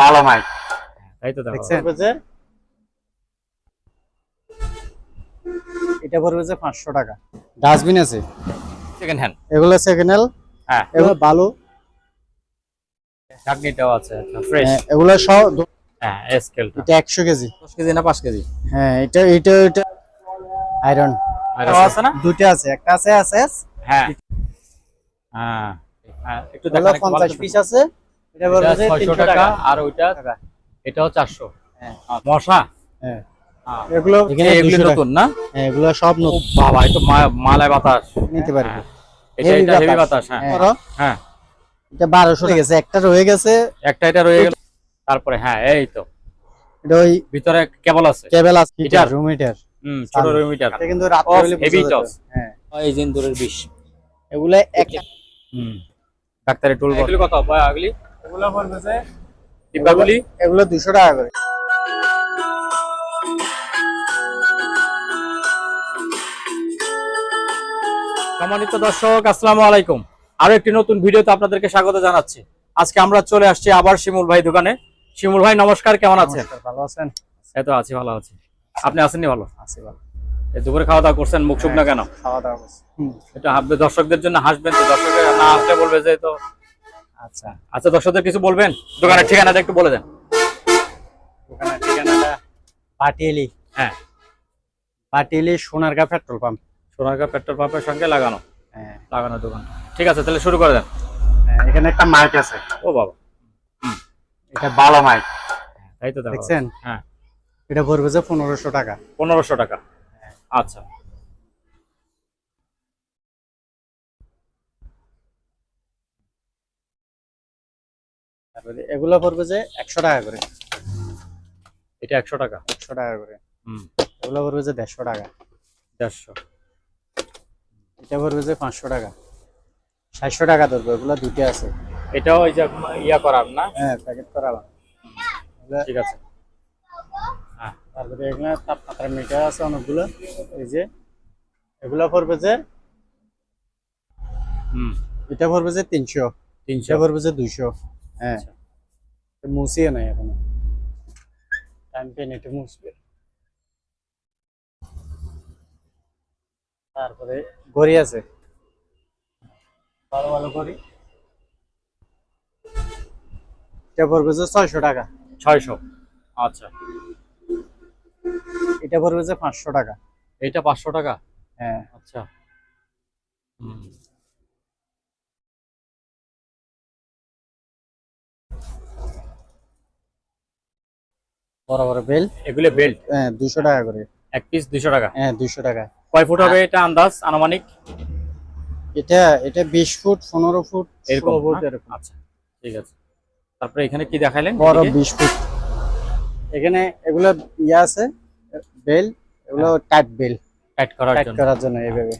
ভালো মাইক। তাই তো দেখো দেখছেন? এটা পড়বে যে পাঁচশো টাকা। ডাস্টবিন আছে? সেকেন্ড হ্যান্ড এগুলো সেকেন্ড হ্যান্ড হ্যাঁ। এগুলো ভালো চাটনিটাও আছে আচ্ছা ফ্রেশ হ্যাঁ, এগুলো সব হ্যাঁ স্কেলটা এটা একশো কেজি। দশ কেজি না পাঁচ কেজি? হ্যাঁ এটা এটা এটা আয়রন আছে না? দুটো আছে একটা আছে এসএস হ্যাঁ হ্যাঁ। হ্যাঁ একটু একটু পঞ্চাশ পিস আছে। এটা পড়বে যে এটা 600 তিনশো টাকা টাকা। আর ওইটা এটাও চারশো হ্যাঁ। মশা? হ্যাঁ। হ্যাঁ। এগুলো এখানে এখানে এগুলি 200 টাকা। নতুন না? হ্যাঁ এগুলো সব নতুন। বাবা এই মালায় বাতাস। নিতে পারবে। হ্যাঁ। এটা এটা হেভি বাতাস। হ্যাঁ। হ্যাঁ। হ্যাঁ হ্যাঁ। এটা বারোশো একটা রয়ে গেছে। একটা এটা রয়ে গেল। তারপরে হ্যাঁ এই তো। এটা ওই ভিতরে কেবল আছে। কেবল আছে। হিটার? রুম হিটার হুম ছোট চালু। মিটার এটা কিন্তু রাত্রে হলে heavy বোঝা হ্যাঁ। এই জিন্দুরের বিষ। এগুলো এক হুম। ডাক্তারের টুল এগুলি কত? বয় আগলি? এগুলো পড়বে যে ডিব্বাগুলি? এগুলো দুশো টাকা করে। সম্মানিত দর্শক আসসালামু আলাইকুম। আরও একটি নতুন ভিডিওতে আপনাদেরকে স্বাগত জানাচ্ছি। আজকে আমরা চলে আসছি আবার শিমুল ভাই দোকানে। শিমুল ভাই নমস্কার কেমন আছেন? ভালো আছেন? এই তো আছি ভালো আছি। আপনি আছেননি ভালো? আছি ভালো। এই দুপুরে খাওয়া দাওয়া করছেন মুখ শুকনা কেন? খাওয়া দাওয়া করছি। এটা দর্শকদের জন্য হাসবেন তো দর্শকের না হাসলে বলবে যে তো আচ্ছা। আচ্ছা দর্শকদের কিছু বলবেন? দোকানের ঠিকানাটা একটু বলে দেন। দোকানের ঠিকানাটা পাটিয়ালি। হ্যাঁ। Patiali Sonargaon petrol pump. Sonargaon petrol পাম্পের সঙ্গে লাগানো। হ্যাঁ। লাগানো দোকান। ঠিক আছে তাহলে শুরু করে দেন। হ্যাঁ, এখানে একটা মাইক আছে। ও বাবা। এটা ভালো মাইক। তাই তো দেখছেন? হ্যাঁ। এটা পড়বে যে পনেরোশো টাকা। পনেরোশো টাকা। আচ্ছা। তারপরে এগুলো পড়বে যে একশো টাকা করে। এটা একশো টাকা? একশো টাকা করে। হুম। এগুলো পড়বে যে দেড়শো টাকা। দেড়শো। এটা পড়বে যে পাঁচশো টাকা। সাতশো টাকা ধরবে এগুলো দুটো আছে। এটাও ওই যে ইয়া করার না? হ্যাঁ প্যাকেট করালাম ঠিক আছে। হ্যাঁ তারপরে এগুলো তাপমাত্রা মিটার আছে অনেকগুলো। এই যে এগুলো পড়বে যে হুম। এটা পড়বে যে তিনশো। তিনশো। পড়বে যে দুইশো। হ্যাঁ। আচ্ছা। মুছিয়ে নাই এখনও। টাইম পেন এটা মুছবে। তারপরে ঘড়ি আছে। ভালো ভালো ঘড়ি। এটা পড়বে যে ছয়শো টাকা। ছয়শো। আচ্ছা। এটা পড়বে যে পাঁচশো টাকা। এইটা পাঁচশো টাকা? হ্যাঁ। আচ্ছা। হুম। বড় বড় বেল এগুলো বেল্ট হ্যাঁ দুশো টাকা করে। এক পিস দুশো টাকা? হ্যাঁ দুশো টাকা। কয় ফুট হবে এটা আন্দাজ আনুমানিক? এটা এটা বিশ ফুট পনেরো ফুট এরকম 16 ফুট এরকম। আচ্ছা ঠিক আছে। তারপরে এখানে কি দেখাইলেন? বড় এদিকে? বিশ ফুট। এখানে এগুলো ইয়ে আছে বেল এগুলো টাইট বেল টাইট করার টাইট করার জন্য এইভাবে।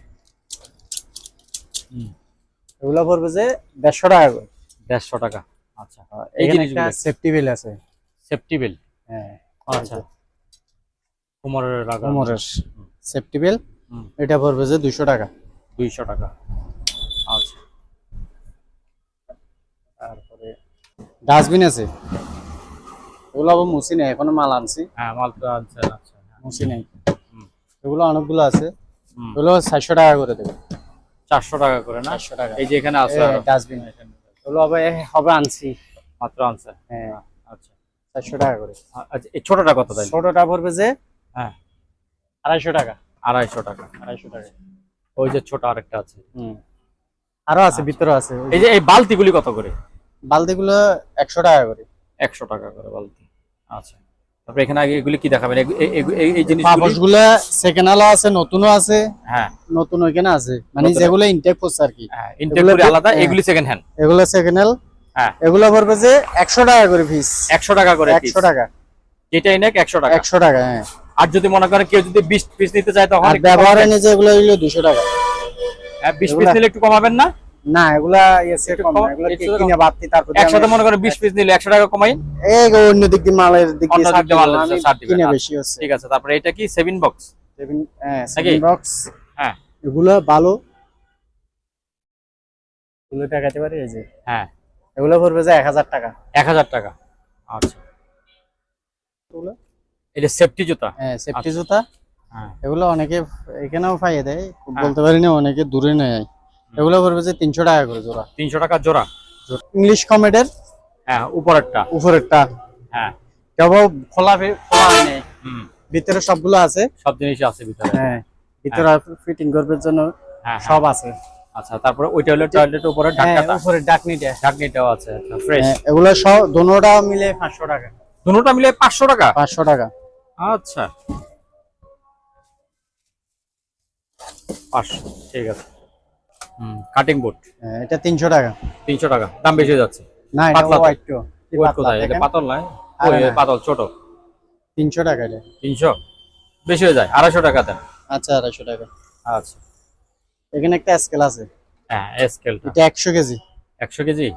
এগুলো পড়বে যে দেড়শো টাকা করে। দেড়শো টাকা আচ্ছা। এই এখানে একটা সেফটি বেল আছে। সেফটি বেল হ্যাঁ আচ্ছা। কোমরের লাগা কোমরের সেফটি বেল এটা পড়বে যে দুশো টাকা। দুইশো টাকা। আচ্ছা। তারপরে ডাস্টবিন আছে? এগুলো আবার মুছি নেই এখনও মাল আনছি। হ্যাঁ মাল তো আনছেন আচ্ছা। মুছি নেই। এগুলো অনেকগুলো আছে। এগুলো চারশো টাকা করে দেবে। চারশো টাকা করে না? চারশো টাকা। এই যে এখানে আছে ডাস্টবিন। এগুলো হবে হবে আনছি মাত্র আনছে। হ্যাঁ। চারশো টাকা করে। আচ্ছা এই ছোটটা কত তাই ছোটটা পড়বে যে হ্যাঁ। আড়াইশো টাকা। আড়াইশো টাকা। আড়াইশো টাকা। ওই যে ছোট আরেকটা আছে। হুম। আরও আছে ভিতরে আছে। এই যে এই বালতিগুলি কত করে? বালতিগুলো একশো টাকা করে। একশো টাকা করে বালতি। আচ্ছা। তারপরে এখানে আগে এগুলি কি দেখাবেন? এই জিনিস পাপোশগুলা সেকেন্ড আলো আছে নতুনও আছে। হ্যাঁ। নতুন ওইখানে আছে। মানে যেগুলো ইনটেক করছে আর কি। হ্যাঁ এগুলো- আলাদা হ্যাঁ। এগুলি সেকেন্ড হ্যান্ড এগুলো সেকেন্ড হ্যান্ড হ্যাঁ। এগুলো পড়বে যে একশো টাকা করে পিস একশো টাকা করে একশো টাকা। যেটাই নেক একশো টাকা। একশো টাকা হ্যাঁ। আর যদি মনে করেন কেউ যদি বিশ পিস নিতে চায় তখন ব্যবহারে। নিজে এগুলো হইল দুশো টাকা। হ্যাঁ বিশ পিস নিলে একটু কমাবেন না? না এগুলা এসে কম এগুলা কম। কিনে তারপর একসাথে মনে পিস নিলে একশো টাকা কমাই এই অন্য দিক দিয়ে মালের দিক দিয়ে ছাড় আমি কিনে আচ্ছা। বেশি হচ্ছে। ঠিক আছে তারপরে এটা কি? সেভেন বক্স সেভেন হ্যাঁ নাকি? বক্স হ্যাঁ। এগুলো ভালো। এগুলো টাকাতে পারি এই যে হ্যাঁ। এগুলো পড়বে যে এক হাজার টাকা। এক হাজার টাকা। আচ্ছা। এটা সেফটি জুতা? হ্যাঁ সেফটি আচ্ছা। জুতা। হ্যাঁ। এগুলো অনেকে এখানেও পাইয়ে দেয় হ্যাঁ। বলতে পারি না অনেকে দূরে নেয়। এগুলো পড়বে যে তিনশো টাকা করে জোড়া। তিনশো টাকা জোড়া। ইংলিশ কমেডের হ্যাঁ উপরেরটা। উপরেরটা। হ্যাঁ। কেবল খোলা খোলা হয় নাই। ভিতরে সবগুলো আছে। সব জিনিস আছে ভিতরে। হ্যাঁ। ভিতরে ফিটিং করবার জন্য হ্যাঁ হ্যাঁ। সব আছে। আচ্ছা তারপরে ওইটা হলো টয়লেট উপরে হ্যাঁ ঢাকনাটা? উপরে ডাকনিটা ঢাকনিটাও আছে আচ্ছা ফ্রেশ হ্যাঁ, এগুলো সব দোনোটা মিলে পাঁচশো টাকা। দুটোটা মিলে পাঁচশো টাকা? পাঁচশো টাকা। আচ্ছা। পাঁচশো ঠিক আছে। হুম কাটিং বোর্ড হ্যাঁ, এটা তিনশো টাকা। তিনশো টাকা দাম বেশি যাচ্ছে। না এটা পাতলা তো। হোয়াইট কোথায়? এটা পাতল আরে ওই পাতল ছোট। তিনশো টাকা এটা। তিনশো? বেশি হয়ে যায় আড়াইশো টাকা দেন। আচ্ছা আড়াইশো টাকা। আচ্ছা। এখানে একটা স্কেল আছে। হ্যাঁ স্কেলটা এটা একশো কেজি। একশো কেজি?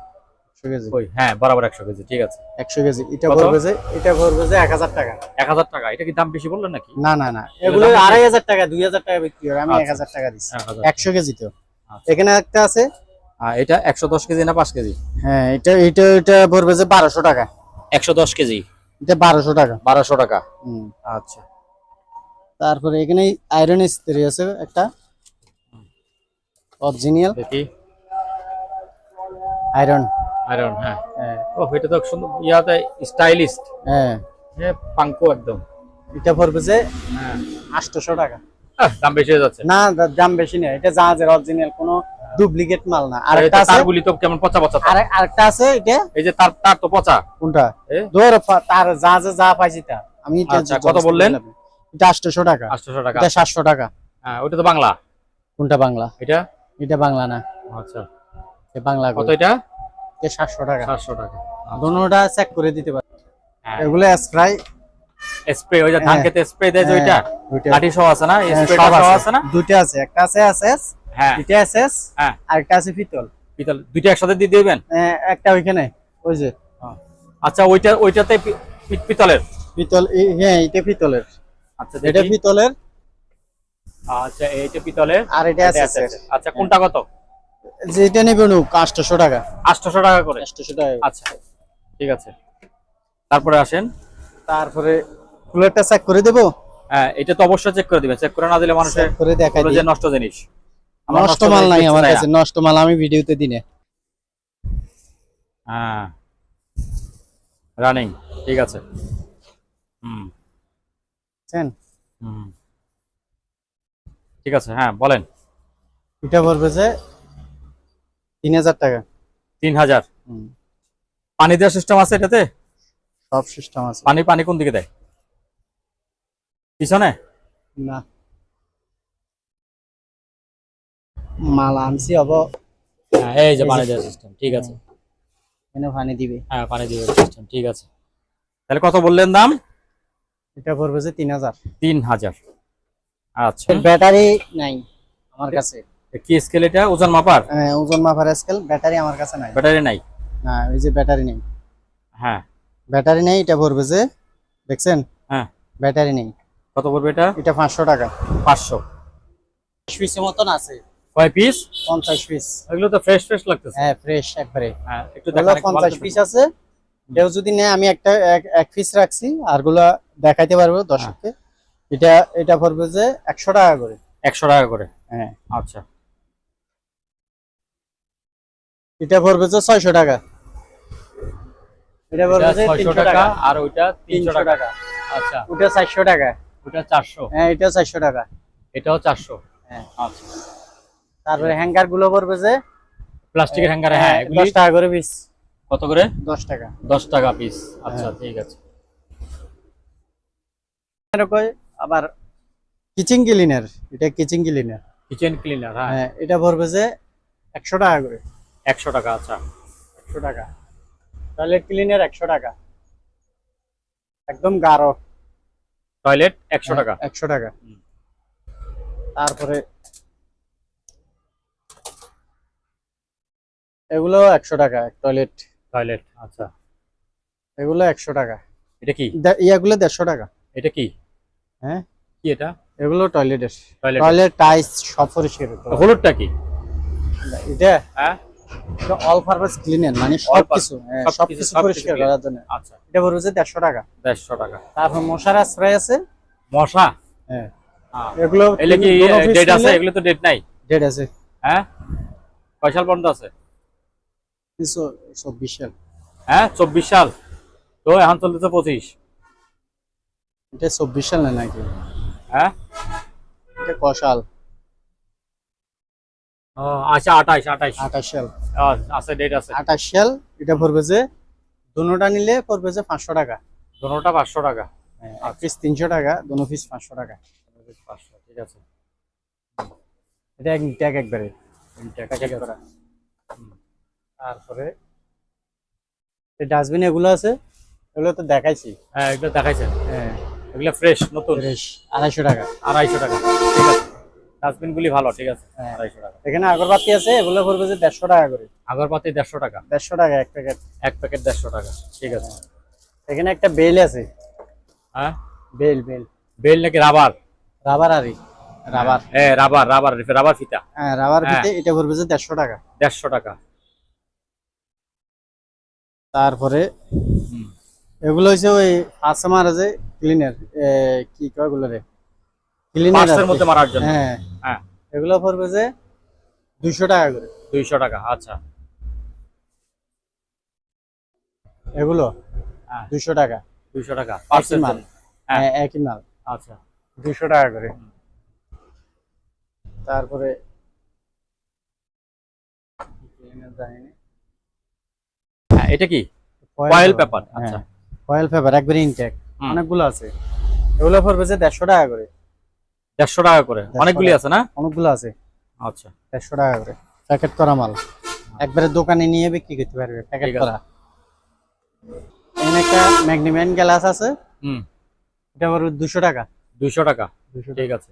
একশো কেজি। ওই হ্যাঁ বরাবর একশো কেজি ঠিক আছে। একশো কেজি। এটা? পড়বে যে এটা পড়বে যে এক হাজার টাকা। এক হাজার টাকা এটা কি দাম বেশি বললেন নাকি? না না না। এগুলো দাম বেশি? আড়াই হাজার টাকা দুই হাজার টাকা বিক্রি হয় আমি এক আচ্ছা। হাজার টাকা হাজার একশো কেজি তো। আচ্ছা। এখানে একটা আছে। আর এটা একশো দশ কেজি না পাঁচ কেজি? হ্যাঁ এটা এটা এটা পড়বে যে বারোশো টাকা। একশো দশ কেজি? এটা বারোশো টাকা। বারোশো টাকা। হুম। আচ্ছা। তারপরে এখানে আয়রন ইস্ত্রি আছে একটা। অরিজিনাল দেখি। আয়রন আয়রন হ্যাঁ। হ্যাঁ ও এটা তো সুন্দর। ইয়াতে স্টাইলিস্ট হ্যাঁ। হ্যাঁ পাঙ্কো একদম। এটা পড়বে যে হ্যাঁ। আটশোশো টাকা। দাম বেশি হয়ে যাচ্ছে। না দাম বেশি না এটা জাহাজের অরিজিনাল কোনো ডুপ্লিকেট মাল না। আর আরেকটা আছে তারগুলি তো কেমন পচা পচা। আরে- আরেকটা আছে এটা এই যে তার তার তো পচা। কোনটা? ধর তার জাহাজে যা পাইছি তা। আমি আচ্ছা, কত বললেন? এটা আটশোশো টাকা। আটশোশো টাকা। এটা সাতশো টাকা। হ্যাঁ ওটা তো বাংলা। কোনটা বাংলা? এটা? এটা বাংলা না। আচ্ছা। বাংলা কত এটা? সাতশো টাকা। সাতশো টাকা। দোনোটা চেক করে দিতে পারে। হ্যাঁ। এগুলো স্প্রাই স্প্রে ওই যে ধান হ্যাঁ। খেতে স্প্রে দেয় যে ওইটা? লাঠি সহ আছে না? হ্যাঁ, সহ আছে। না? দুইটা আছে। একটা আছে এসএস হ্যাঁ। এটা এসএস হ্যাঁ। আর একটা আছে পিতল। পিতল। দুইটা একসাথে দিয়ে দিবেন? হ্যাঁ, একটা ওইখানে। ওই যে। আচ্ছা ওইটা ওইটাতে পিতলের? পিতল হ্যাঁ এটা পিতলের। আচ্ছা এটা পিতলের। আচ্ছা এইটা পিতলের? আর এটা এটা আছে। আচ্ছা কোনটা কত? যেটা নেবে নুক আটশোশো টাকা। আটশোশো টাকা করে? আটশোশো টাকা আচ্ছা ঠিক আছে। তারপরে আসেন। তারপরে কুলারটা চেক করে দেবো? হ্যাঁ এটা তো অবশ্যই চেক করে দিবেন। চেক করে না দিলে মানুষের করে দেখাই বলবে যে নষ্ট জিনিস। আমার নষ্ট মাল নাই আমার কাছে নষ্ট মাল আমি ভিডিওতে দিনে। হ্যাঁ। রানিং ঠিক আছে। হুম? হুম। ঠিক আছে হ্যাঁ বলেন। এটা পড়বে যে তিন হাজার টাকা। তিন হাজার? পানি দেওয়ার সিস্টেম আছে এটাতে? সব সিস্টেম আছে। পানি পানি কোন দিকে দেয়? পিছনে? না। মাল আনছি হব হ্যাঁ এই যে পানি দেওয়ার সিস্টেম ঠিক আছে। এনে পানি দিবে। হ্যাঁ পানি দেওয়ার সিস্টেম ঠিক আছে। তাহলে কত বললেন দাম? এটা পড়বে যে তিন হাজার। তিন হাজার। আচ্ছা। ব্যাটারি নাই আমার কাছে। কি স্কেল এটা? ওজন মাপার? হ্যাঁ, ওজন মাপার স্কেল ব্যাটারি আমার কাছে নাই। ব্যাটারি নাই? না ওই যে ব্যাটারি নেই। হ্যাঁ। ব্যাটারি নেই এটা পড়বে যে দেখছেন? হ্যাঁ। ব্যাটারি নেই। কত পড়বে এটা? এটা পাঁচশো টাকা। পাঁচশো। পিসের মতন আছে। কয় পিস পঞ্চাশ পিস এগুলো তো ফ্রেশ ফ্রেশ লাগতেছে। হ্যাঁ ফ্রেশ একবারে। হ্যাঁ একটু পিস আছে। কেউ যদি নেয় আমি একটা এক- এক পিস রাখছি আরগুলা দেখাইতে পারব দর্শককে। এটা এটা পড়বে যে একশো টাকা করে। একশো টাকা করে? হ্যাঁ। আচ্ছা। এটা পড়বে যে ছয়শো টাকা। এটা পড়বে যে ছয়শো তিনশো টাকা টাকা। আর ওইটা তিনশো টাকা। আচ্ছা। ওটা চারশো টাকা। ওটা চারশো। হ্যাঁ এটা চারশো টাকা। এটাও চারশো। হ্যাঁ। আচ্ছা। তারপরে হ্যাঙ্গারগুলো পড়বে যে প্লাস্টিকের হ্যাঙ্গার হ্যাঁ এগুলি দশ টাকা করে পিস কত করে? দশ টাকা। দশ টাকা পিস আচ্ছা হ্যাঁ। ঠিক আছে। এরকম আবার কিচেন ক্লিনার এটা কিচেন ক্লিনার কিচেন ক্লিনার হ্যাঁ। হ্যাঁ এটা পড়বে যে একশো টাকা করে। একশো টাকা আচ্ছা। একশো টাকা। টয়লেট ক্লিনার একশো টাকা। একদম গাঢ়। টয়লেট একশো টাকা। একশো টাকা। তারপরে এগুলো একশো টাকা টয়লেট টয়লেট আচ্ছা। এগুলো একশো টাকা। এটা কি? ইয়াগুলো দেড়শো টাকা। এটা কি? হ্যাঁ? কি এটা? এগুলো টয়লেটের টয়লেট টাইস সব পরিষ্কার। হলুদটা কি? এটা? হ্যাঁ? অল পারপাস ক্লিনার মানে সবকিছু হ্যাঁ, সবকিছু, পরিষ্কার করার জন্য। আচ্ছা। এটা পড়বে যে দেড়শো টাকা। দেড়শো টাকা। তারপর মশার আশ্রয় আছে। মশা? হ্যাঁ। এগুলো এগুলো কি ডেট আছে? এগুলো তো ডেট নাই। ডেট আছে। হ্যাঁ? কয় সাল পর্যন্ত আছে? তিনশো- চব্বিশ সাল। হ্যাঁ? চব্বিশ সাল। তো এখন চলতেছে পঁচিশ। এটা চব্বিশ সাল না নাকি? হ্যাঁ? এটা আচ্ছা আঠাইশ আঠাশ। সাল। আছে ডেট আছে। আঠাশ সাল এটা পড়বে যে দুটা নিলে পড়বে যে পাঁচশো টাকা। দোনোটা পাঁচশো টাকা। হ্যাঁ, এক পিস তিনশো টাকা পিস পাঁচশো টাকা। পাঁচশো ঠিক আছে। এটা এক ট্যাগ একবারে। তারপরে? ডাস্টবিন এগুলো আছে এগুলো তো দেখাইছি। হ্যাঁ এগুলো দেখাইছেন। হ্যাঁ। এগুলো ফ্রেশ নতুন? ফ্রেশ আড়াইশো টাকা। আড়াইশো টাকা। ঠিক আছে। ডাস্টবিন গুলি ভালো ঠিক আছে? হ্যাঁ। আড়াইশো টাকা। এখানে আগরবাতি আছে এগুলো পড়বে যে দেড়শো টাকা করে। আগরপাতি দেড়শো টাকা। দেড়শো টাকা এক প্যাকেট। এক প্যাকেট দেড়শো টাকা। ঠিক আছে। এখানে একটা বেল আছে। হ্যাঁ? Belt belt. বেল নাকি রাবার? রাবার আরি। রাবার। হ্যাঁ রাবার রাবার রাবার ফিতা। হ্যাঁ রাবার হ্যাঁ। এটা পড়বে যে দেড়শো টাকা। দেড়শো টাকা। তারপরে। এগুলো হচ্ছে ওই ফার্স্ট মারা যে ক্লিনার কি কয় রে ক্লিনার মধ্যে মারার জন্য। হ্যাঁ। হ্যাঁ। এগুলো পড়বে যে দুইশো টাকা করে। দুইশো টাকা আচ্ছা। এগুলো? হ্যাঁ। দুইশো টাকা। দুইশো টাকা পার্সের মাল। হ্যাঁ। হ্যাঁ, একই মাল। আচ্ছা। দুইশো টাকা করে। তারপরে হ্যাঁ এটা কি? ফয়েল পেপার আচ্ছা। ফয়েল পেপার একবারে ইনটেক। অনেকগুলো আছে। এগুলো পড়বে যে দেড়শো টাকা করে। দেড়শো টাকা করে। অনেকগুলি আছে না? অনেকগুলো আছে। আচ্ছা। দেড়শো টাকা করে। প্যাকেট করা মাল। একবারে দোকানে নিয়ে বিক্রি করতে পারবে। প্যাকেট করা। এখানে একটা ম্যাগনিম্যান গ্লাস আছে। হুম। এটা দুশো টাকা। টাকা। দুশো ঠিক আছে।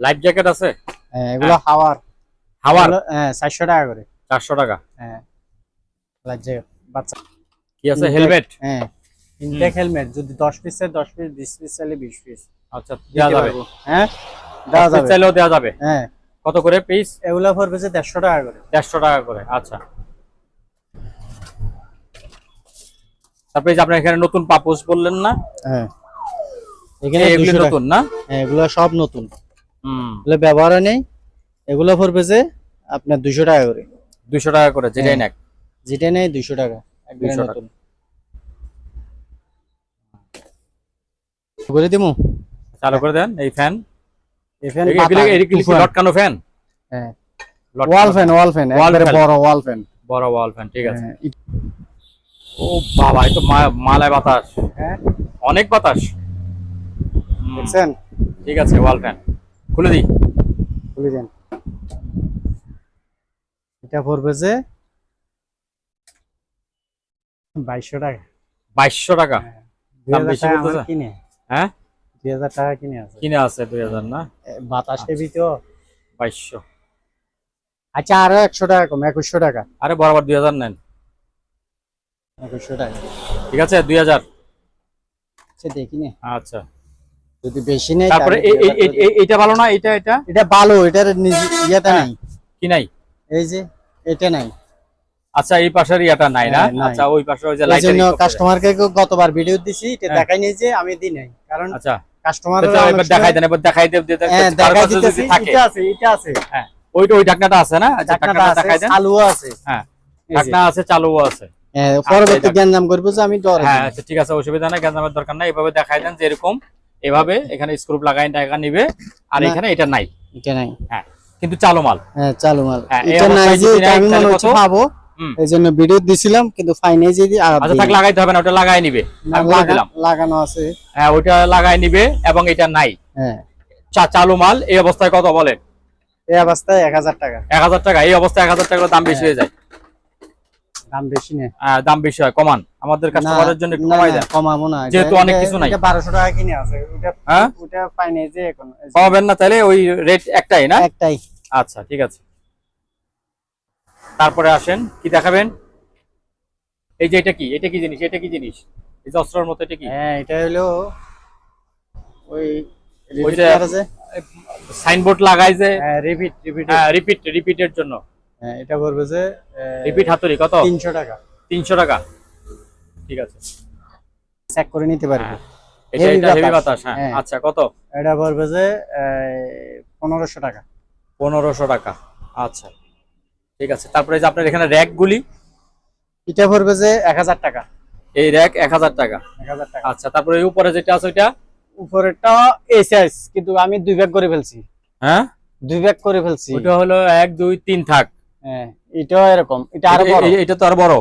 লাইফ জ্যাকেট আছে? হ্যাঁ এগুলো হাওয়ার। হাওয়ার? হ্যাঁ চারশো টাকা করে। চারশো টাকা। হ্যাঁ। লাগছে বাচ্চা। কি আছে? হেলমেট হ্যাঁ। ইনটেক হেলমেট যদি দশ পিস চাই দশ পিস বিশ পিস চাইলে বিশ পিস আচ্ছা দেওয়া যাবে। হ্যাঁ? দেওয়া যাবে। চাইলেও দেওয়া যাবে। হ্যাঁ। কত করে পিস এগুলো পড়বে যে দেড়শো টাকা করে। দেড়শো টাকা করে আচ্ছা। তারপরে যে আপনার এখানে নতুন পাপোশ বললেন না? হ্যাঁ। এখানে এগুলি 200 টাকা। নতুন না? হ্যাঁ এগুলো সব নতুন। হুম। এগুলো ব্যবহার নেই। এগুলো পড়বে যে আপনার দুশো টাকা করে। দুইশো টাকা করে যেটাই হ্যাঁ। নেক। যেটা নেই দুশো টাকা। একবারে 200 টাকা। নতুন। করে দিমু? চালু করে দেন এই ফ্যান এগুলি কি লটকানো ফ্যান হ্যাঁ। ওয়াল ফ্যান ওয়াল ফ্যান একবারে বড় ওয়াল ফ্যান বড় ওয়াল ফ্যান ঠিক আছে। হ্যাঁ ও বাবা এই তো মালায় বাতাস। হ্যাঁ। অনেক বাতাস। দেখছেন? ঠিক আছে ওয়াল ফ্যান খুলে দিই। খুলে দেন। এটা পড়বে যে বাইশশো টাকা। বাইশশো টাকা। দাম বেশি টাকা আমার কিনে। হ্যাঁ? দুই হাজার টাকা কিনে আছে। কিনে আছে দুই হাজার না? বাতাস তো। বাইশশো। আচ্ছা আরও একশো টাকা কম একুশশো টাকা। আরে বরাবর দুই হাজার নেন। একুশশো টাকা। ঠিক আছে দুই হাজার। আচ্ছা আচ্ছা। যদি বেশি নেই তারপরে তাহলে এই- এই- 2000 এই- এই- এইটা ভালো না? এটা এটা? এটা ভালো এটার নিজ- হ্যাঁ। নাই। কি নাই? এই যে এটা নাই। আচ্ছা এই পাশের ইয়াটা নাই না? হ্যাঁ, আচ্ছা ওই পাশে ওই যে লাইটের জন্য কাস্টমারকে গতবার ভিডিও দিছি এটা হ্যাঁ। দেখাই নেই যে আমি দিই নাই। কারণ আচ্ছা। কাস্টমার আচ্ছা, এবার দেখাই দেন এবার দেখাই দেন দেন- হ্যাঁ দেখাই দিতেছি এটা আছে এটা আছে। হ্যাঁ ওইটা ওই ঢাকনাটা আছে না? আচ্ছা, ঢাকনাটা দেখাই দেন। চালুও আছে। হ্যাঁ ঢাকনা আছে চালুও আছে। হ্যাঁ, পরবর্তী এটা- জ্ঞান নাম করব যে আমি ডর হ্যাঁ আচ্ছা ঠিক আছে অসুবিধা নাই গ্যাঞ্জামের দরকার নাই এভাবে দেখাই দেন যে এরকম। এভাবে এখানে স্ক্রু লাগাই টাকা নিবে আর এখানে এটা নাই। এটা নাই। হ্যাঁ কিন্তু চালু মাল হ্যাঁ চালু মাল এটা নাই যে আমি মনে হচ্ছে পাবো। এই জন্য ভিডিও দিছিলাম কিন্তু ফাইনে যে আচ্ছা থাক লাগাইতে হবে না ওটা লাগাই নিবে। না, লাগানো আছে। হ্যাঁ ওইটা লাগাই নিবে এবং এটা নাই। হ্যাঁ। চা- চালু মাল এই অবস্থায় কত বলেন? এই অবস্থায় এক হাজার টাকা। এক হাজার টাকা এই অবস্থায় এক হাজার টাকা দাম বেশি হয়ে যায়। দাম বেশি নেই। হ্যাঁ, দাম বেশি হয় কমান। আমাদের কাস্টমারের জন্য একটু কমাই দেন। কমাবো না। যেহেতু অনেক কিছু নাই। এটা বারোশো টাকা কিনে আছে। ওটা হ্যাঁ? ওটা পাইনি যে এখন কমাবেন না তাহলে ওই রেট একটাই না? একটাই। আচ্ছা ঠিক আছে। তারপরে আসেন কি দেখাবেন? এই যে এটা কি? এটা কি জিনিস? এটা কি জিনিস? এই যে অস্ত্রের মতো এটা কি? হ্যাঁ এটা হলো ওই সাইনবোর্ড লাগাই যে। রিপিট রিপিট রিপিট রিপিটের জন্য। হ্যাঁ এটা পড়বে যে রিপিট হাতুড়ি কত? তিনশো টাকা। তিনশো টাকা। ঠিক আছে। চেক করে নিতে পারবে। হ্যাঁ। এটা এটা হেভি বাতাস। হ্যাঁ হ্যাঁ। আচ্ছা কত? এটা পড়বে যে পনেরোশো টাকা। পনেরোশো টাকা আচ্ছা। ঠিক আছে তারপরে যে আপনার এখানে র্যাক গুলি? এটা পড়বে যে এক হাজার টাকা। এই র্যাক এক হাজার টাকা। আচ্ছা তারপরে এই উপরে যেটা আছে ওইটা? উপরেরটা এই সাইজ কিন্তু আমি দুই ভাগ করে ফেলছি। হ্যাঁ? দুই ভাগ করে ফেলছি। ওইটা হলো এক দুই তিন থাক। হ্যাঁ এটাও এরকম এটা আরও বড়। এটা তো আর বড়।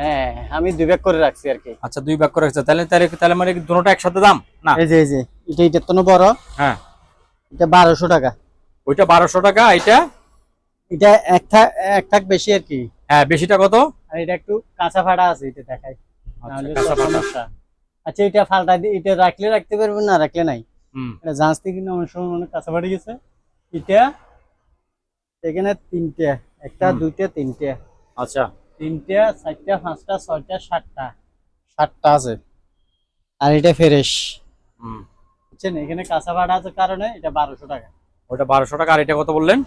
হ্যাঁ আমি দুই ভাগ করে রাখছি আর কি। আচ্ছা দুই ভাগ করে রাখছে। তাহলে তাহলে তাহলে মানে দুটোটা একসাথে দাম? না? এই যে এই যে এটা এটা তো বড়। হ্যাঁ। এটা বারোশো টাকা। ওইটা বারোশো টাকা এটা এটা এক থাক এক থাক বেশি আর কি। হ্যাঁ বেশিটা কত? আর এটা একটু কাঁচা ফাটা আছে এটা দেখাই। আচ্ছা, সমস্যা। আচ্ছা এটা ফালটা এটা রাখলে রাখতে পারবেন না রাখলে নাই? এটা জাঁচ থেকে কিন্তু অনেক সময় মনে কাঁচা ফাটে গেছে। এটা এখানে তিনটে একটা দুইটা তিনটে। আচ্ছা। তিনটা চারটা পাঁচটা ছয়টা সাতটা। সাতটা আছে। আর এটা ফ্রেশ। হুম। বুঝছেন? এখানে কাঁচা ফাটা আছে কারণে এটা বারোশো টাকা। ওটা বারোশো টাকা আর এটা কত বললেন?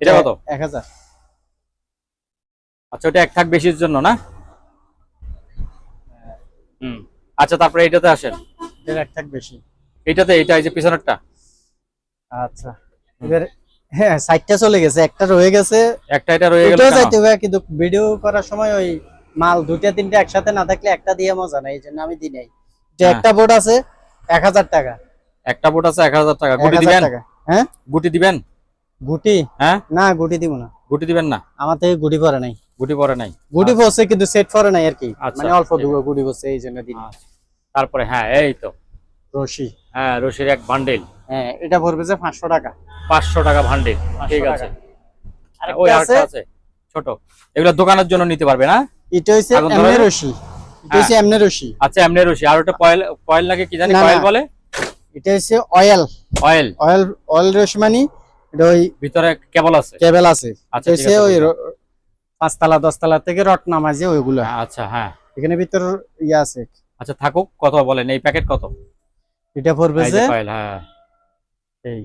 এটা কত? এক হাজার। আচ্ছা ওটা এক থাক বেশির জন্য না? হুম। আচ্ছা তারপরে আসেন। এটার এক থাক বেশি। এই যে পিছনেরটা? আচ্ছা। এবার হ্যাঁ সাইডটা চলে গেছে একটা রয়ে গেছে। একটা এটা রয়ে গেল কেন? যাইতে হবে কিন্তু ভিডিও করার সময় ওই মাল দুইটা তিনটা একসাথে না থাকলে একটা দিয়ে মজা নাই এই জন্য আমি দিই নাই। যে হ্যাঁ। একটা বোর্ড আছে এক হাজার টাকা। একটা বোট আছে এক হাজার টাকা। গুটি দিবেন? হ্যাঁ? গুটি দিবেন? গুটি? হ্যাঁ? না গুটি দিব না। গুটি দিবেন না? আমার থেকে গুটি পরে নাই। গুটি পরে নাই? গুটি পড়ছে কিন্তু সেট পরে নাই আর কি। আচ্ছা, মানে অল্প ঠিক দুটো গুটি পড়ছে এই জন্য দিন আচ্ছা। তারপরে হ্যাঁ এই তো। রশি। হ্যাঁ রশির এক বান্ডেল হ্যাঁ এটা পড়বে যে পাঁচশো টাকা। পাঁচশো টাকা ভান্ডেল ঠিক আছে। ওই আরেকটা আছে? ছোট। এগুলো দোকানের জন্য নিতে পারবে না? এটা হচ্ছে এমনে রশি। এটা হচ্ছে এমনে রশি। আচ্ছা এমনি রশি। আর ওটা কয়েল কয়েল নাকি কি জানি কয়েল বলে? এটা হচ্ছে অয়েল অয়েল অয়েল অয়েল রশি মানে এটা ওই ভিতরে কেবল আছে? কেবল আছে। আচ্ছা ওই পাঁচতলা দশতলা থেকে রড নামায় যে ওইগুলো। আচ্ছা হ্যাঁ। এখানে ভিতর ইয়ে আছে। আচ্ছা থাকুক কত বলেন? এই প্যাকেট কত? এটা পড়বে যে যে হ্যাঁ। এই।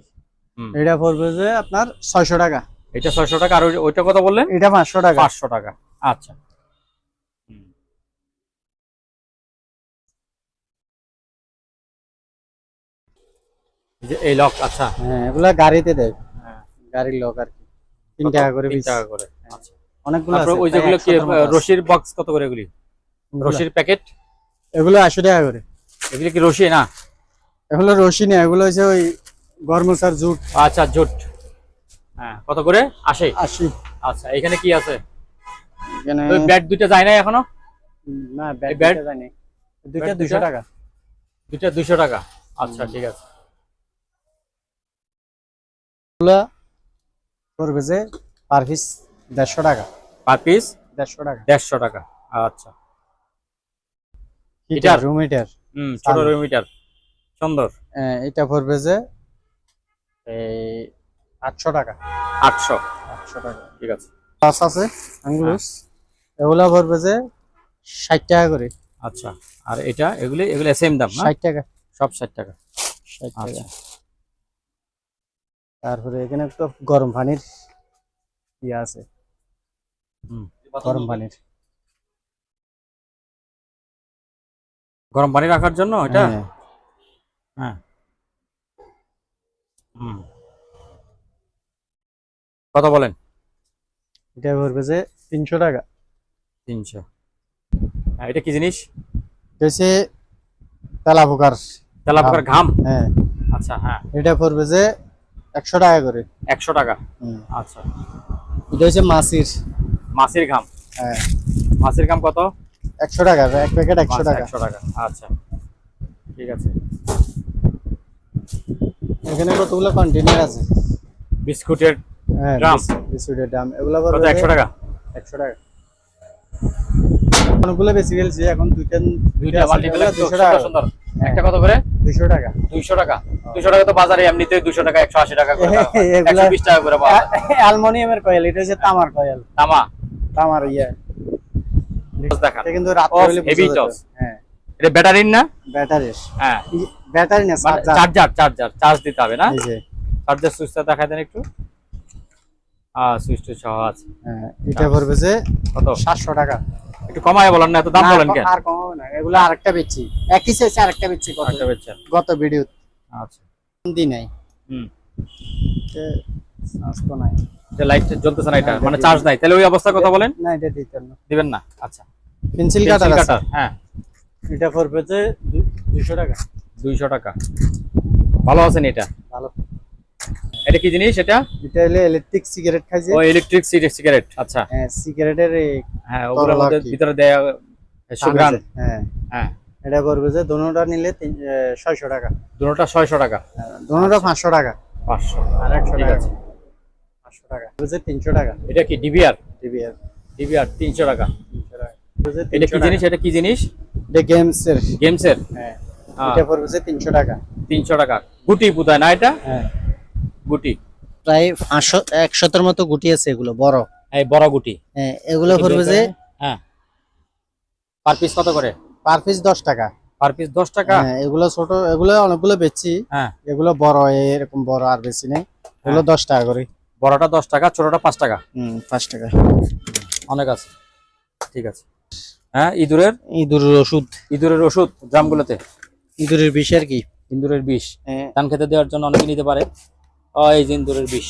এটা পড়বে যে আপনার ছয়শো টাকা। এটা ছয়শো টাকা আর ওইটা কত বললেন? এটা পাঁচশো টাকা। পাঁচশো টাকা। আচ্ছা। এই লক আচ্ছা। হ্যাঁ এগুলা গাড়িতে দেয়। গাড়ির লোক আর কি। তিন টাকা করে তিন টাকা করে। আচ্ছা। অনেকগুলো আছে। ওই যেগুলো কি। রশির বক্স কত করে এগুলি? রশির প্যাকেট এগুলো আশি টাকা করে। এগুলি কি রশি না? এগুলো রশি না এগুলো হচ্ছে ওই গরমসার জুট। আচ্ছা জুট। হ্যাঁ কত করে? আসে আশি। আচ্ছা এখানে কি আছে? এখানে ব্যাট দুইটা যায় না এখনও? না ব্যাট ব্যাট? জানি দুইটা ব্যাট দুশো দুইটা? টাকা। দুইটা দুইশো টাকা। আচ্ছা ঠিক আছে। পড়বে যে পার পিস দেড়শো টাকা। পার পিস দেড়শো টাকা। দেড়শো টাকা। আচ্ছা। Heater heater? রুম হিটার হুম ছোট চালু। মিটার সুন্দর। এটা পড়বে যে এই আটশো টাকা। আটশো। আটশো টাকা। ঠিক আছে। পাঁচ আছে আঙ্গুলস এগুলা পড়বে যে ষাট টাকা করে। আচ্ছা। আর এটা এগুলি এগুলি সেম দাম ষাট টাকা। সব ষাট টাকা। ষাট আচ্ছা। টাকা তারপরে এখানে একটা গরম পানির ইয়ে আছে। হুম। গরম পানির। গরম পানি রাখার জন্য এটা? হ্যাঁ, হ্যাঁ। হুম। কত বলেন? এটা পড়বে যে তিনশো টাকা। তিনশো। হ্যাঁ এটা কি জিনিস? হচ্ছে তেলা পোকার ঘাম? হ্যাঁ। আচ্ছা হ্যাঁ। এটা পড়বে যে একশো টাকা করে। একশো টাকা। আচ্ছা। এটা হচ্ছে মাছির মাছের ঘাম? হ্যাঁ। মাছের ঘাম কত? একশো টাকা এক প্যাকেট একশো টাকা। একশো টাকা। আচ্ছা। ঠিক আছে। এখানে কতগুলো কন্টেনার আছে? বিস্কুটের হ্যাঁ ড্রাম। বিস্কুটের দাম এগুলো একশো টাকা? একশো টাকা। অনেকগুলো বেশি ফেলছি এখন দুইটা দুইটা দুশো টাকা সুন্দর। একটা কত করে? দুশো টাকা। দুইশো টাকা। দুইশো টাকা তো বাজারে এমনিতে দুশো টাকা একশো আশি টাকা করে পাওয়া যায়। এগুলা- একশো বিশ টাকা করে পাওয়া। অ্যালমোনিয়ামের কয়েল এটা হচ্ছে তামার কয়েল। তামা? তামার ইয়ে। এটা কিন্তু রাত হলে যেত। toss। হ্যাঁ। এটা ব্যাটারির না? ব্যাটারির হ্যাঁ। ব্যাটারি না চার্জার চার্জার চার্জ দিতে হবে না? এই যে। চার্জার সুইচটা দেখা দেন একটু। হ্যাঁ সুইচ টুইচ সহ আছে। হ্যাঁ, এটা পড়বে যে কত? সাতশো টাকা। একটু কমায় বলেন না এত দাম বলেন কেন? আর কমাবো না এগুলো আরেকটা বেচছি। একই সাইজ আরেকটা বেচছি কত একটা বেচছেন? গত ভিডিও আচ্ছা। দিন নাই। হুম। আজকে নাই। যে লাইট জ্বলতেছে না এটা মানে চার্জ নাই। তাহলে ওই অবস্থার কথা বলেন। না এটা দিতেন না। দিবেন না? আচ্ছা। পেন্সিল কাটার কাটার হ্যাঁ। এটা পড়বে যে দুশো টাকা। দুইশো টাকা। ভালো আছেন এটা? ভালো। এটা কি জিনিস এটা? এটা হলে ইলেকট্রিক সিগারেট খাইছে। ও ইলেকট্রিক সিগারেট আচ্ছা। হ্যাঁ সিগারেটের হ্যাঁ ওগুলোর মধ্যে ভিতরে দেয়া সুগ্রান হ্যাঁ। হ্যাঁ। এটা পড়বে যে দোনোটা নিলে ছয়শো টাকা। দুটোটা ছয়শো টাকা? দোনোটা পাঁচশো টাকা। পাঁচশো। আর একশো ঠিক টাকা। আছে। পাঁচশো টাকা। পড়বে যে তিনশো টাকা। এটা কি ডিবিআর টিভি আর ডিবিআর তিনশো টাকা। তিনশো টাকা। পড়বে যে এটা কি জিনিস? এটা কি জিনিস? এটা গেমস এর গেমসের? হ্যাঁ। এটা পড়বে যে তিনশো টাকা। তিনশো টাকা। গুটি পুতায় না এটা? হ্যাঁ। গুটি? প্রায় পাঁচশো একশোটার মতো গুটি আছে এগুলো বড়। এই বড় গুটি? হ্যাঁ এগুলো পড়বে যে হ্যাঁ। পার পিস কত করে? পার পিস দশ টাকা। পার পিস দশ টাকা? হ্যাঁ এগুলো ছোট এগুলো অনেকগুলো বেচছি। হ্যাঁ। এগুলো বড় এরকম বড় আর বেশি নেই। এগুলো দশ টাকা করে। বড়টা দশ টাকা ছোটটা পাঁচ টাকা? হুম পাঁচ টাকা। অনেক আছে। ঠিক আছে। হ্যাঁ ইঁদুরের? ইঁদুরের ওষুধ। ইঁদুরের ওষুধ গ্রামগুলোতে ইঁদুরের বিষ আর কি। ইঁদুরের বিষ। হ্যাঁ। ধান খেতে দেওয়ার জন্য অনেকে নিতে পারে। এই যে ইঁদুরের বিষ।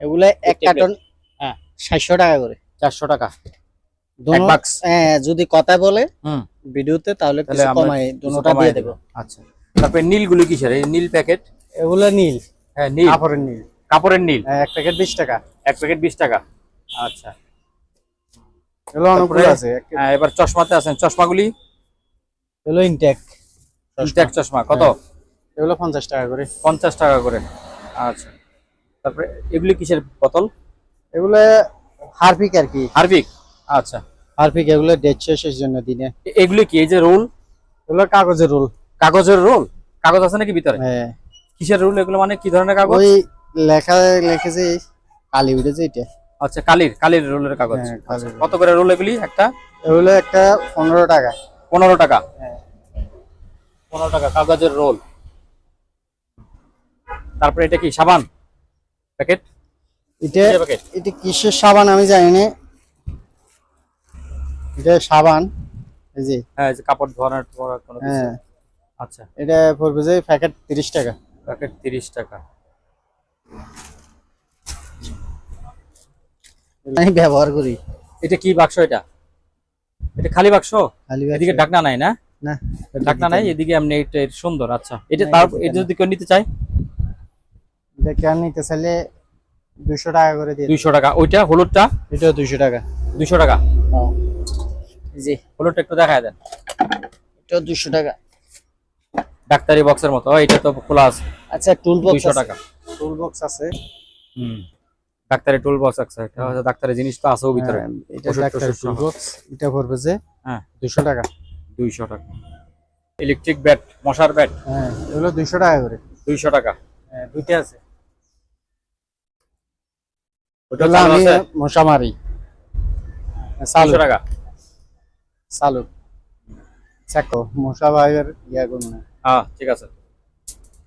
এগুলো এক কার্টন হ্যাঁ সাতশো টাকা করে। চারশো টাকা। হ্যাঁ যদি কথা বলে ভিডিওতে তাহলে তাহলে কিছু কমাই দুটোটা দিয়ে দেবো। দেবো। আচ্ছা। তারপরে নীলগুলি কিসের এই নীল প্যাকেট? এগুলো নীল। হ্যাঁ নীল। কাপড়ের নীল। কাপড়ের নীল। হ্যাঁ, এক প্যাকেট বিশ টাকা। এক প্যাকেট বিশ টাকা। আচ্ছা। এগুলো অনেকগুলো আছে। হ্যাঁ এবার চশমাতে আছেন। চশমাগুলি? এগুলো ইনটেক ইনটেক চশমা। কত। এগুলো পঞ্চাশ টাকা করে। পঞ্চাশ টাকা করে। আচ্ছা। তারপরে এগুলি কিসের বোতল? এগুলো হারপিক আর কি। হারবিক আচ্ছা। হারপিক এগুলো ডেট শেষের জন্য দিনে। এগুলি কি এই যে রোল? এগুলো কাগজের রোল। কাগজের রোল? কাগজ আছে নাকি ভিতরে? হ্যাঁ। কিসের রোল? এগুলো মানে কি ধরনের কাগজ? ওই লেখা লিখেছে কালি উঠেছে এটা আচ্ছা কালির কালির রোলের কাগজ। হ্যাঁ, আচ্ছা, কত করে রোল এগুলি? একটা? এগুলো একটা পনেরো টাকা। পনেরো টাকা। হ্যাঁ। পনেরো টাকা কাগজের রোল। তারপরে এটা কি সাবান? প্যাকেট? এটা প্যাকেট। এটা কিসের সাবান আমি জানি না। এটা সাবান এই যে। হ্যাঁ এই যে কাপড় ধোয়ানোর ধোয়ার কোনো কিছু। হ্যাঁ। আচ্ছা। এটা পড়বে যে প্যাকেট তিরিশ টাকা। প্যাকেট তিরিশ টাকা। আমি ব্যবহার করি। এটা কি বাক্স এটা? এটা খালি বাক্স? খালি এদিকে ঢাকনা নাই না? না। ঢাকনা নাই এদিকে এমনি এটা সুন্দর আচ্ছা। এটা তার এটা যদি কেউ নিতে চায়? এটা নিতে চাইলে দুশো টাকা করে দিয়ে দুইশো টাকা। ওইটা হলুদটা? এটাও দুশো টাকা। দুইশো টাকা? জি হলুদটা একটু দেখায় দেন। এটাও দুশো টাকা। ডাক্তারি বক্সের মতো। এটা তো খোলা আছে। আচ্ছা টুল বক্স দুইশো টাকা। টুল বক্স আছে। হুম। ডাক্তারি টুল বক্স আছে। এটা হচ্ছে ডাক্তারি জিনিস তো আছেও ভিতরে। হ্যাঁ, এটা ডাক্তার টুল বক্স এটা পড়বে যে হ্যাঁ। দুশো টাকা। দুইশো টাকা। ইলেকট্রিক ব্যাট মশার ব্যাট হ্যাঁ এগুলো দুইশো টাকা করে। দুইশো টাকা। হ্যাঁ দুইটা আছে। ওটা চালু আছে? মশা মারি চালু টাকা? চালু। চাকো মশা ভাইয়ের ইয়া করুন। হ্যাঁ ঠিক আছে।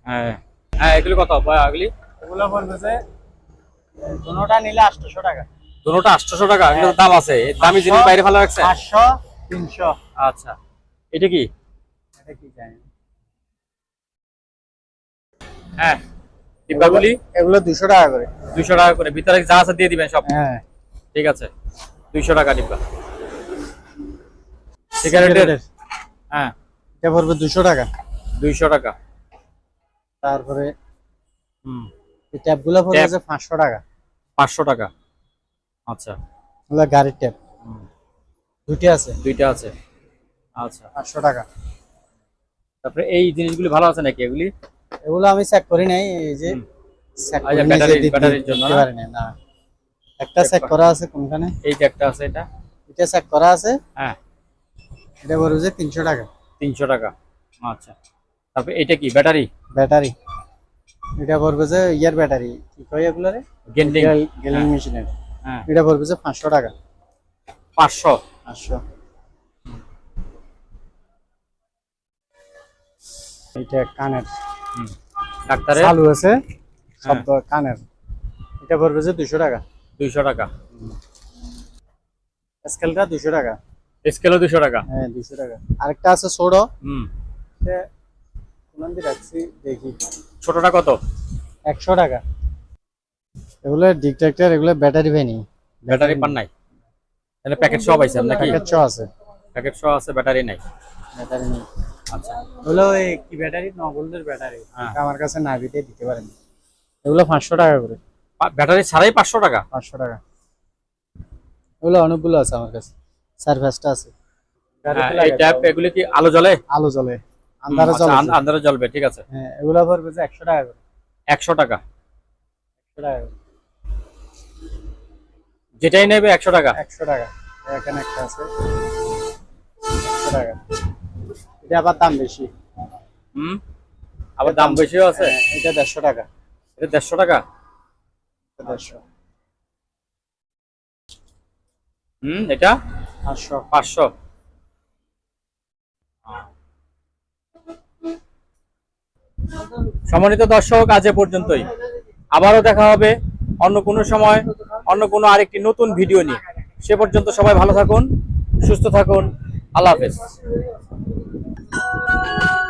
হ্যাঁ হ্যাঁ এগুলি কত? এগুলি এগুলো পড়বে দুটোটা নিলে আটশোশো টাকা। দুটোটা আটশোশো টাকা? এগুলোর দাম আছে? দামি জিনিস বাইরে ফেলা রাখছে পাঁচশো তিনশো। আচ্ছা। এটা কি? এটা কি জানি। হ্যাঁ। ডিব্বাগুলি এগুলো দুশো টাকা করে। দুইশো টাকা করে। ভিতরে যা আছে দিয়ে দিবেন সব? হ্যাঁ। ঠিক আছে। দুইশো টাকা ডিব্বা। সিগারেটের? হ্যাঁ। এটা পড়বে দুশো টাকা। দুইশো টাকা। তারপরে হুম। এই ট্যাপগুলো পড়বে ট্যাপ। যে পাঁচশো টাকা। পাঁচশো টাকা। আচ্ছা। এগুলো গাড়ির ট্যাপ। দুটি আছে। দুইটা আছে। আচ্ছা। পাঁচশো টাকা। তারপরে এই জিনিসগুলি ভালো আছে নাকি এগুলি? এগুলো আমি চেক করি নাই এই যে চেক আচ্ছা, করি নাই দিতে- না? পারি না। একটা চেক করা। আছে কোনখানে? এই যে একটা আছে এটা? এটা চেক করা আছে। হ্যাঁ। এটা পড়বে যে তিনশো টাকা। তিনশো টাকা। আচ্ছা। তারপরে এটা কি ব্যাটারি ব্যাটারি এটা পড়বে যে ইয়ার ব্যাটারি কি কয় এগুলো রে গেন্ডিং গেলিং মেশিনের হ্যাঁ। এটা পড়বে যে পাঁচশো টাকা। পাঁচশো? পাঁচশো। এটা কানের। হুম। ডাক্তারের? চালু আছে শব্দ কানের। এটা পড়বে যে দুশো টাকা। দুইশো টাকা। স্কেলটা দুশো টাকা। স্কেলও দুইশো টাকা। হ্যাঁ দুশো টাকা। আরেকটা আছে ছোট। হুম। রাখছি দেখি। ছোটটা কত? একশো টাকা। এগুলো ডিকট্রাক্টর এগুলো ব্যাটারি ভ্যানি ব্যাটারি পান নাই? তাহলে প্যাকেট সব আছে নাকি? প্যাকেট ছ আছে। প্যাকেট সহ আছে ব্যাটারি নাই। ব্যাটারি নেই। আচ্ছা। এগুলো কি ব্যাটারি? নগলদের ব্যাটারি। হ্যাঁ। আমার কাছে না দিতে দিতে পারেন। এগুলো পাঁচশো টাকা করে। ব্যাটারি ছাড়াই পাঁচশো টাকা? পাঁচশো টাকা। এগুলো অনেকগুলো আছে আমার কাছে। সার্ভিসটা আছে। হ্যাঁ, এই ট্যাপ এগুলি কি আলো জ্বলে? আলো জ্বলে। আন্ধারে আচ্ছা, জ্বলে আন্ধারে জ্বলবে ঠিক আছে। হ্যাঁ এগুলো পড়বে যে টাকা করে। একশো টাকা। একশো টাকা যেটাই নেবে একশো টাকা। একশো টাকা। এখানে একটা আছে। একশো টাকা। এটা আবার দাম বেশি। হুম? আবার দাম বেশিও আছে? হ্যাঁ, এটা দেড়শো টাকা। এটা দেড়শো টাকা? দেড়শো। হুম এটা? পাঁচশো। পাঁচশো। সম্মানিত দর্শক আজ এ পর্যন্তই। আবারও দেখা হবে অন্য কোনো সময় অন্য কোনো আরেকটি নতুন ভিডিও নিয়ে। সে পর্যন্ত সবাই ভালো থাকুন সুস্থ থাকুন। আল্লাহ হাফেজ। Bye.